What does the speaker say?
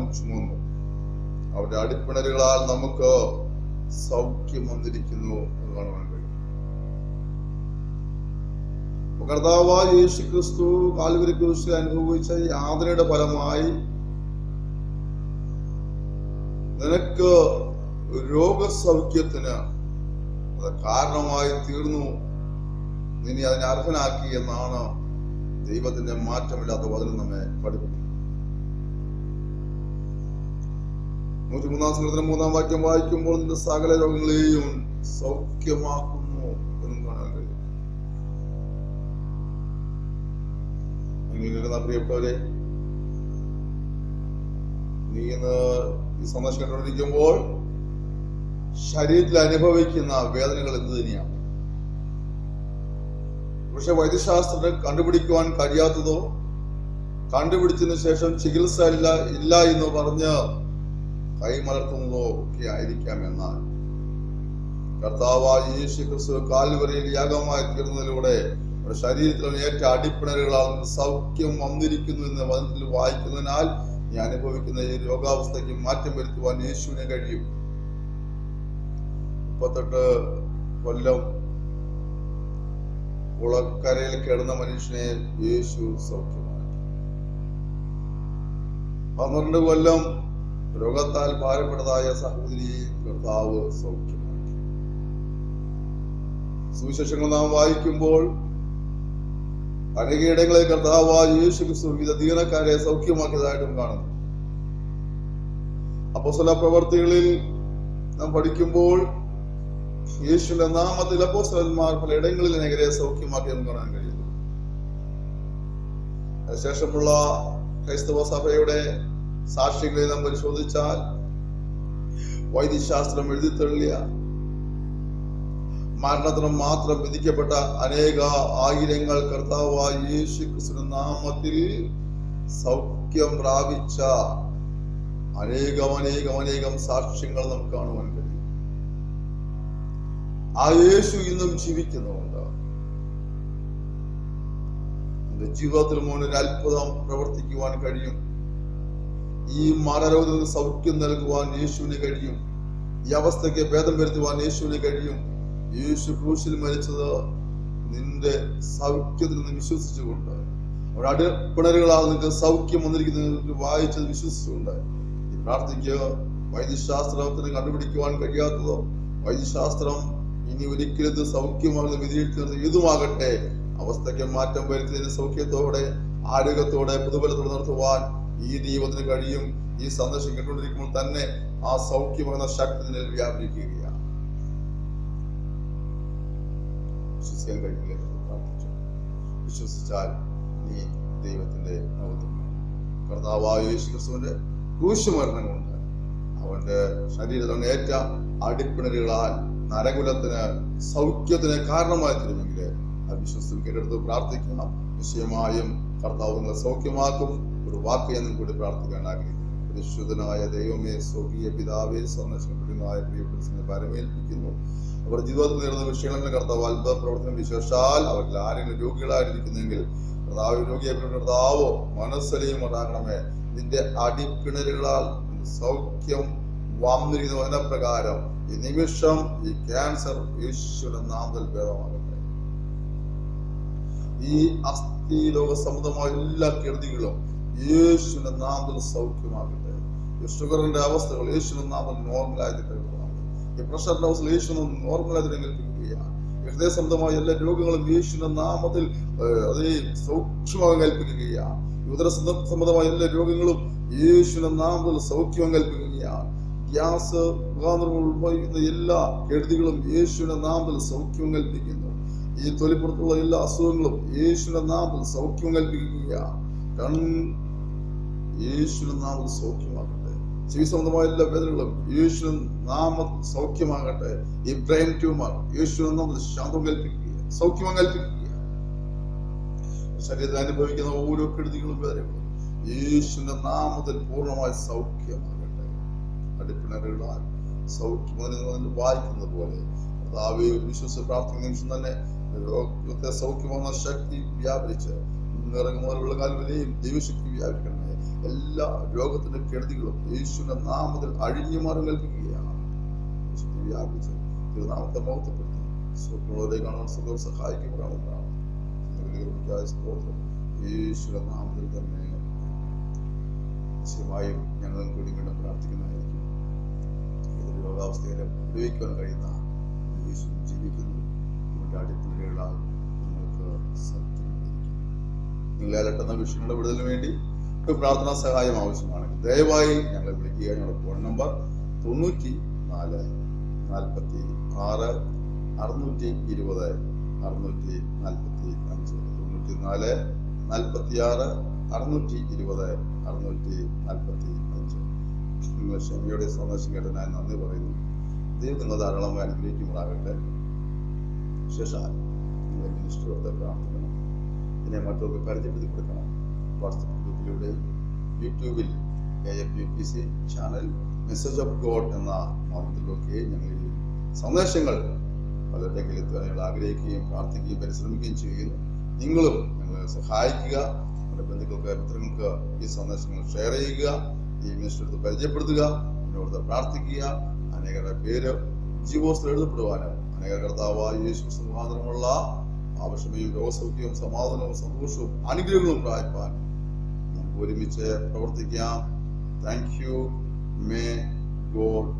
ചുമന്നു അവന്റെ അടിപ്പിണലുകളാൽ നമുക്ക് സൗഖ്യം വന്നിരിക്കുന്നു എന്ന് കാണുവാൻ കഴിയും. കർത്താവായ യേശു ക്രിസ്തു കാൽവരി ക്രിസ്തു അനുഭവിച്ച യാതനയുടെ ഫലമായി നിനക്ക് രോഗസൗഖ്യത്തിന് അത് കാരണമായി തീർന്നു. നിന്നെ അതിനെ അർഹനാക്കി എന്നാണ് ദൈവത്തിന്റെ മാറ്റമില്ലാത്ത വചനം നമ്മെ പഠിപ്പിക്കുന്നത്. നൂറ്റിമൂന്നാം സങ്കീർത്തനം മൂന്നാം വാക്യം വായിക്കുമ്പോൾ നിന്റെ സകല രോഗങ്ങളെയും സൗഖ്യമാക്കുന്നു എന്നും കാണാൻ കഴിയും. പ്രിയപ്പെട്ടവരെ നീ ഇന്ന് ഈ സന്ദേശം കണ്ടുകൊണ്ടിരിക്കുമ്പോൾ ശരീരത്തിൽ അനുഭവിക്കുന്ന വേദനകൾ എന്ത് തന്നെയാണ്? പക്ഷെ വൈദ്യശാസ്ത്രത്തിന് കണ്ടുപിടിക്കുവാൻ കഴിയാത്തതോ കണ്ടുപിടിച്ചതിന് ശേഷം ചികിത്സ ഇല്ല ഇല്ല എന്ന് പറഞ്ഞ് കൈമലർത്തുന്നതോ ഒക്കെ ആയിരിക്കാം എന്നാൽ കർത്താവായ യേശു ക്രിസ്തു കാൽവരയിൽ യാഗമായി തീർന്നതിലൂടെ നമ്മുടെ ശരീരത്തിൽ ഏറ്റ അടിപ്പിണരുകളാൽ സൗഖ്യം വന്നിരിക്കുന്നു എന്ന് വചനത്തിൽ വായിക്കുന്നതിനാൽ നീ അനുഭവിക്കുന്ന ഈ രോഗാവസ്ഥയ്ക്ക് മാറ്റം വരുത്തുവാൻ യേശുവിനെ കഴിയും. മുപ്പത്തെട്ട് കൊല്ലം കുളക്കരയിൽ കിടന്ന മനുഷ്യനെ യേശു സൗഖ്യമാക്കി. പന്ത്രണ്ട് കൊല്ലം രോഗത്താൽ ഭാരപ്പെട്ടതായ സഹോദരിയെ കർത്താവ് സൗഖ്യമാക്കി. സുവിശേഷങ്ങൾ നാം വായിക്കുമ്പോൾ അനേകയിടങ്ങളിൽ കർത്താവായ യേശു ക്രിസ്തു വിവിധ ദീനക്കാരെ സൗഖ്യമാക്കിയതായിട്ടും കാണുന്നു. അപ്പോസ്തല പ്രവർത്തികളിൽ നാം പഠിക്കുമ്പോൾ യേശുവിന്റെ നാമത്തിൽ അപ്പോസ്തലന്മാർ പലയിടങ്ങളിൽ അനേകരെ സൗഖ്യമാക്കിയതും കാണാൻ കഴിയുന്നു. അതിനുശേഷമുള്ള ക്രൈസ്തവ സഭയുടെ സാക്ഷികളെ നാം പരിശോധിച്ചാൽ വൈദ്യശാസ്ത്രം എഴുതി തള്ളിയ മരണത്തിന് മാത്രം വിധിക്കപ്പെട്ട അനേക ആയിരങ്ങൾ കർത്താവായ യേശു നാമത്തിൽ സൗഖ്യം പ്രാപിച്ച അനേകം അനേകം അനേകം സാക്ഷ്യങ്ങൾ നമുക്ക് കാണുവാൻ കഴിയും. ആ യേശു ഇന്നും ജീവിക്കുന്നുണ്ട് ജീവിതത്തിൽ മോനൊരു അത്ഭുതം പ്രവർത്തിക്കുവാൻ കഴിയും. ഈ മാനരോഗത്തിന് സൗഖ്യം നൽകുവാൻ യേശുവിന് കഴിയും. ഈ അവസ്ഥയ്ക്ക് ഭേദം വരുത്തുവാൻ യേശുവിന് കഴിയും. യേശു ക്രൂശിൽ മരിച്ചത് നിന്റെ സൗഖ്യത്തിൽ നിന്ന് വിശ്വസിച്ചുകൊണ്ട്. അവിടെ അടിപ്പിണരുകളാൽ നിങ്ങൾക്ക് സൗഖ്യം വന്നിരിക്കുന്നത് വായിച്ചത് വിശ്വസിച്ചുകൊണ്ട്. ഈ പ്രാർത്ഥിക്കുക. വൈദ്യശാസ്ത്രത്തിന് കണ്ടുപിടിക്കുവാൻ കഴിയാത്തതോ? വൈദ്യശാസ്ത്രം ഇനി ഒരിക്കലും സൗഖ്യമാകുന്ന വിധിയിരുത്തുന്നത് ഏതുമാകട്ടെ അവസ്ഥയ്ക്ക് മാറ്റം വരുത്തിയതിന് സൗഖ്യത്തോടെ ആരോഗ്യത്തോടെ പുതുബലത്തോടെ നടത്തുവാൻ ഈ ദൈവത്തിന് കഴിയും ഈ സന്ദേശം കേട്ടുകൊണ്ടിരിക്കുമ്പോൾ തന്നെ ആ സൗഖ്യമെന്ന ശക്തി നിന്നിൽ വ്യാപരിക്കുകയാണ്. വിശ്വസിക്കാൻ കഴിയില്ല വിശ്വസിച്ചാൽ നീ ദൈവത്തിന്റെ മഹത്വം കർത്താവായ ക്രൂശുമരണം കൊണ്ട് അവന്റെ ശരീരത്തിൽ ഏറ്റ അടിപ്പിണലുകളാൽ നരകുലത്തിന് സൗഖ്യത്തിന് കാരണമായി തരുമെങ്കിൽ ആ വിശ്വസിക്കേണ്ടടുത്ത് പ്രാർത്ഥിക്കണം. നിശ്ചയമായും കർത്താവ് സൗഖ്യമാക്കും. ഒരു വാക്ക് എന്നും കൂടി പ്രാർത്ഥിക്കാൻ ആഗ്രഹിക്കുന്നു പരിശുദ്ധനായ ദൈവമേ സ്വർഗീയ പിതാവേ സന്ദർശനപ്പെടുന്നതായ പ്രിയപ്പെട്ട പരമേൽപ്പിക്കുന്നു അവർ ജീവിതത്തിൽ നേരിടുന്ന വിഷയങ്ങൾ കർത്താവ് അത്ഭുത പ്രവർത്തനം വിശേഷാൽ അവരിൽ ആരെങ്കിലും രോഗികളായിരിക്കുന്നെങ്കിൽ കർത്താവ് രോഗിയെ കർത്താവോ മനസ്സലിയും ഉണ്ടാകണമേ. നിന്റെ അടിപ്പിണലുകളാൽ സൗഖ്യം വന്നിരിക്കുന്ന. വചനപ്രകാരം ഈ നിമിഷം ഈ ക്യാൻസർ യേശുവിന്റെ നാമത്തിൽ ഭേദമാകട്ടെ. ഈ അസ്ഥി ലോക സംബന്ധമായ എല്ലാ കെടുതികളും യേശുവിന്റെ നാമത്തിൽ സൗഖ്യമാകട്ടെ. ഷുഗറിന്റെ അവസ്ഥകൾ യേശുവിന്റെ നാമം നോർമലായിട്ട് ഈ അവസ്ഥ യേശുവിന് നോർമലായിട്ട് ഏൽപ്പിക്കുകയാണ് ഹൃദയ സംബന്ധമായ എല്ലാ രോഗങ്ങളും യേശുവിന്റെ നാമത്തിൽ അതേ സൂക്ഷ്മം കൽപ്പിക്കുകയാണ്. ഉദര സംബന്ധമായ എല്ലാ രോഗങ്ങളും യേശുവിന്റെ നാമത്തിൽ സൗഖ്യം കൽപ്പിക്കുകയാണ്. ഗ്യാസ് മുഖാന്തരം ഉത്ഭവിക്കുന്ന എല്ലാ കെടുതികളും യേശുവിന്റെ നാമത്തിൽ സൗഖ്യം കൽപ്പിക്കുന്നു. ഈ തൊലിപ്പുറത്തുള്ള എല്ലാ അസുഖങ്ങളും യേശുവിന്റെ നാമത്തിൽ സൗഖ്യം കൽപ്പിക്കുകയാണ്. യേശുവിന്റെ നാമത്തിൽ സൗഖ്യമാകട്ടെ. ചെവി സംബന്ധമായ എല്ലാ വേദനകളും യേശുവിൻ നാമത്തിൽ സൗഖ്യമാകട്ടെ. ഈ ബ്രെയിൻ ട്യൂമർ യേശുവിൻ നാമത്തിൽ ശാന്തം കൽപ്പിക്കുക സൗഖ്യം കൽപ്പിക്കുക ശരീരത്തിൽ അനുഭവിക്കുന്ന ഓരോ കെടുതികളും വേദനകളും യേശുവിന്റെ നാമത്തിൽ പൂർണമായി സൗഖ്യമാകട്ടെ. അടിപ്പിണറുകളാൽ സൗഖ്യം വായിക്കുന്നത് പോലെ വിശ്വസ പ്രാർത്ഥിക്കുന്ന നിമിഷം തന്നെ രോഗത്തെ സൗഖ്യമാകുന്ന ശക്തി വ്യാപരിച്ച് ഇന്നിറങ്ങുന്നവരുള്ള കാൽ വരെയും ദൈവശക്തി വ്യാപിക്കണമേ എല്ലാ രോഗത്തിന്റെ കെടുതികളും യേശുവിന്റെ നാമത്തിൽ അഴിഞ്ഞു മാറി നൽകുകയാണ് വ്യാപിച്ച് ഞങ്ങളും കൂടി വീണ്ടും പ്രാർത്ഥിക്കുന്നതായിരിക്കും. ഏതൊരു രോഗാവസ്ഥയിലും കഴിയുന്ന യേശു ജീവിക്കുന്നു. നമ്മുടെ അടിപ്പിഴകളാൽ നിങ്ങൾക്ക് സത്യം നിങ്ങളെ അലട്ടുന്ന വിഷയങ്ങളുടെ വിടുതലിന് വേണ്ടി ഒരു പ്രാർത്ഥനാ സഹായം ആവശ്യമാണെങ്കിൽ ദയവായി ഞങ്ങളെ വിളിക്കുക. ഞങ്ങളുടെ ഫോൺ നമ്പർ തൊണ്ണൂറ്റി നാല് നാൽപ്പത്തി ആറ് അറുന്നൂറ്റി ഇരുപത് അറുന്നൂറ്റി നാൽപ്പത്തി അഞ്ച് തൊണ്ണൂറ്റി നാല് നാൽപ്പത്തി ആറ് അറുന്നൂറ്റി ഇരുപത് അറുന്നൂറ്റി നാൽപ്പത്തി അഞ്ച് ക്ഷമയോടെ സന്ദേശം കേട്ടതിനായി നന്ദി പറയുന്നു. ദൈവം നിങ്ങൾ ധാരാളമായി അനുഗ്രഹിക്കുമ്പോഴാകട്ടെ ശേഷം നിങ്ങളെ മിനിസ്റ്ററോട് പ്രാർത്ഥിക്കണം. ഇതിനെ മറ്റൊക്കെ പരിചയപ്പെടുത്തി കൊടുക്കണം. വാട്സപ്പ് യൂട്യൂബിൽ A F U P C channel message of God എന്ന മാർഗത്തിലൊക്കെ ഞങ്ങൾ സന്ദേശങ്ങൾ പലരുടെങ്കിൽ എത്തുവാൻ ഞങ്ങൾ ആഗ്രഹിക്കുകയും പ്രാർത്ഥിക്കുകയും പരിശ്രമിക്കുകയും ചെയ്യുന്നു. നിങ്ങളും ഞങ്ങളെ സഹായിക്കുക. നമ്മുടെ ബന്ധുക്കൾക്ക് മിത്രങ്ങൾക്ക് ഈ സന്ദേശങ്ങൾ ഷെയർ ചെയ്യുക. ഈ മിനിസ്റ്റർ പരിചയപ്പെടുത്തുക. എന്നോട് പ്രാർത്ഥിക്കുക. അനേകരുടെ പേര് ജീവോസ്തർ എഴുതപ്പെടുവാനും അനേക കർത്താവായ യേശു രോഗസൗഖ്യവും സമാധാനവും സന്തോഷവും അനുഗ്രഹങ്ങളും പ്രാപിപ്പാൻ നമുക്ക് ഒരുമിച്ച് പ്രവർത്തിക്കാം. Thank you may God